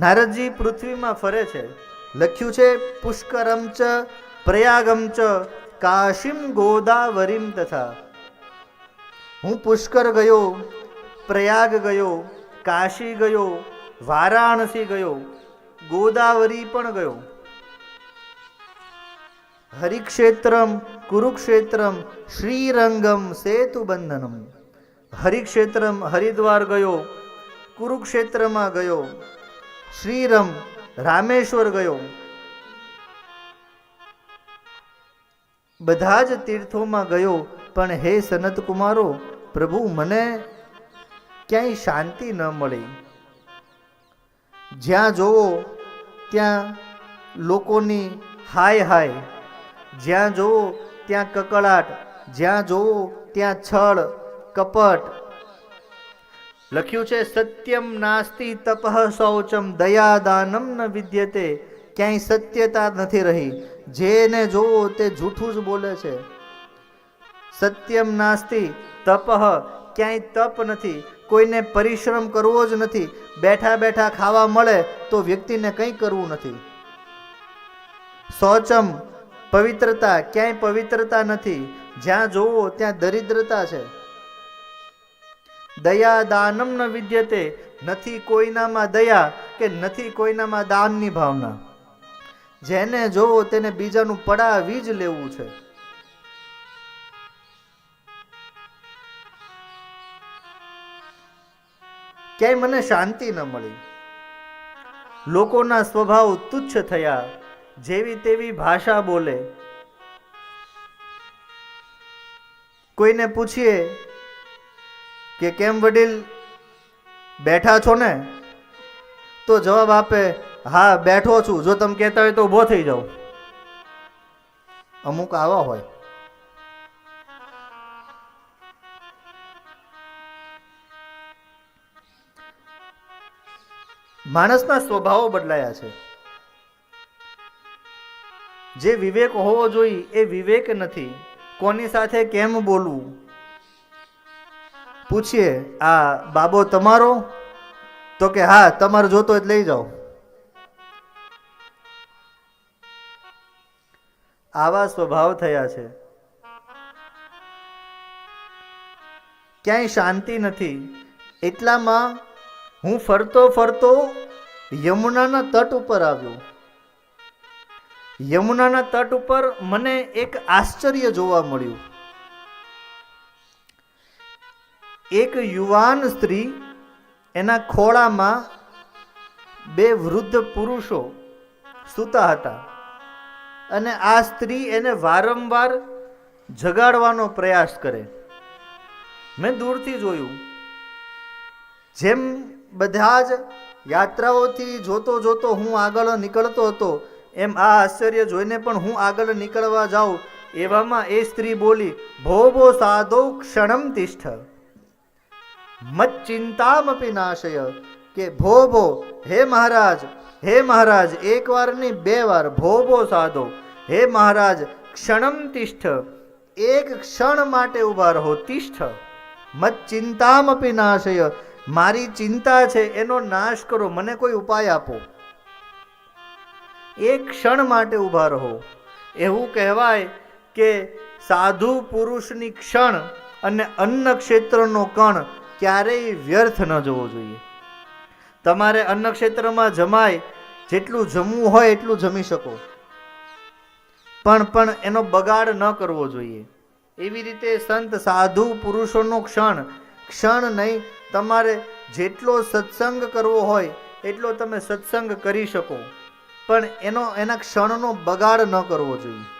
નારદજી પૃથ્વીમાં ફરે છે. લખ્યું છે, પુષ્કરમ ચ, પ્રયાગમ ચ, કાશીમ ગોદાવરીમ તથા. હું પુષ્કર ગયો, પ્રયાગ ગયો, કાશી ગયો, વારાણસી ગયો, ગોદાવરી પણ ગયો. હરિક્ષેત્રમ, કુરુક્ષેત્રમ, શ્રીરંગમ, સેતુબંધનમ. હરિક્ષેત્રમ હરિદ્વાર ગયો, કુરુક્ષેત્રમાં ગયો શ્રીરમ રામેશ્વર ગયો. બધા જ તીર્થોમાં ગયો, પણ હે સનત કુમારો પ્રભુ મને ક્યાંય શાંતિ ન મળી. જ્યાં જોવો, ત્યાં લોકોની હાય હાય. જ્યાં જોવો, ત્યાં કકળાટ. જ્યાં જોવો, ત્યાં છળ, કપટ. લખ્યું છે, સત્યમ નાસ્તિ તપઃ શૌચમ, દયાદાનમ ન વિદ્યતે. ક્યાંય સત્યતા નથી રહી. જેને જોવો તે જૂઠું જ બોલે છે. સત્યમ નાસ્તિ તપઃ ક્યાંય તપ નથી. કોઈને પરિશ્રમ કરવો જ નથી. બેઠા બેઠા ખાવા મળે તો વ્યક્તિને કંઈ કરવું નથી. શૌચમ પવિત્રતા ક્યાંય પવિત્રતા નથી. જ્યાં જોવો ત્યાં દરિદ્રતા છે. દયા દાનમ ન વિદ્યતે, નથી કોઈનામાં દયા કે નથી કોઈનામાં દાનની ભાવના. જેને જોવો તેને બીજાનું પડાવી જ લેવું છે. ક્યાંય મને શાંતિ ન મળી. લોકોના સ્વભાવ તુચ્છ થયા, જેવી તેવી ભાષા બોલે. કોઈને પૂછીએ કે કેમ વડીલ બેઠા છો ને? તો જવાબ આપે, હા, બેઠો છું. જો તમે કહેતા હોય તો ઊભો થઈ જાઓ અમુક આવા હોય. માણસના સ્વભાવો બદલાયા છે. જે વિવેક હોવો જોઈએ એ વિવેક નથી. કોની સાથે કેમ બોલવું? પૂછીએ, આ બાબો તમારો? તો કે, હા, તમારે જોતો એટલે લઈ જાઓ. આવા સ્વભાવ થયા છે. ક્યાંય શાંતિ નથી. એટલામાં હું ફરતો ફરતો યમુનાના તટ ઉપર આવ્યો. યમુનાના તટ ઉપર મને એક આશ્ચર્ય જોવા મળ્યું. એક યુવાન સ્ત્રી એના ખોળામાં બે વૃદ્ધ પુરુષો સૂતા હતા અને આ સ્ત્રી એને વારંવાર જગાડવાનો પ્રયાસ કરે. મેં દૂરથી જોયું. જેમ બધા જ યાત્રાઓથી જોતો જોતો હું આગળ નીકળતો હતો, એમ આ આશ્ચર્ય જોઈને પણ હું આગળ નીકળવા જાઉં, એવામાં એ સ્ત્રી બોલી ભો ભો સાધો ક્ષણમ તિષ્ઠ. મત ચિંતામપી નાશય કે ભો ભો હે મહારાજ હે મહારાજ એક વાર નહીં બે વાર ભો ભો સાધો, હે મહારાજ, ક્ષણમ તિષ્ઠ, એક ક્ષણ માટે ઊભા રહો તિષ્ઠ. મત ચિંતામપી નાશય, મારી ચિંતા છે, એનો નાશ કરો, મને કોઈ ઉપાય આપો. એક ક્ષણ માટે ઊભા રહો. એવું કહેવાય કે સાધુ પુરુષની ક્ષણ અને અન્ન ક્ષેત્રનો કણ ક્યારેય વ્યર્થ ન જવો જોઈએ. તમારે અન્ન ક્ષેત્રમાં જમાય, જેટલું જમવું હોય એટલું જમી શકો. પણ પણ એનો બગાડ ન કરવો જોઈએ. એવી રીતે સંત, સાધુ, પુરુષોનો ક્ષણ ક્ષણ નહીં, તમારે જેટલો સત્સંગ કરવો હોય, એટલો તમે સત્સંગ કરી શકો. પણ એનો, એના ક્ષણનો બગાડ ન કરવો જોઈએ.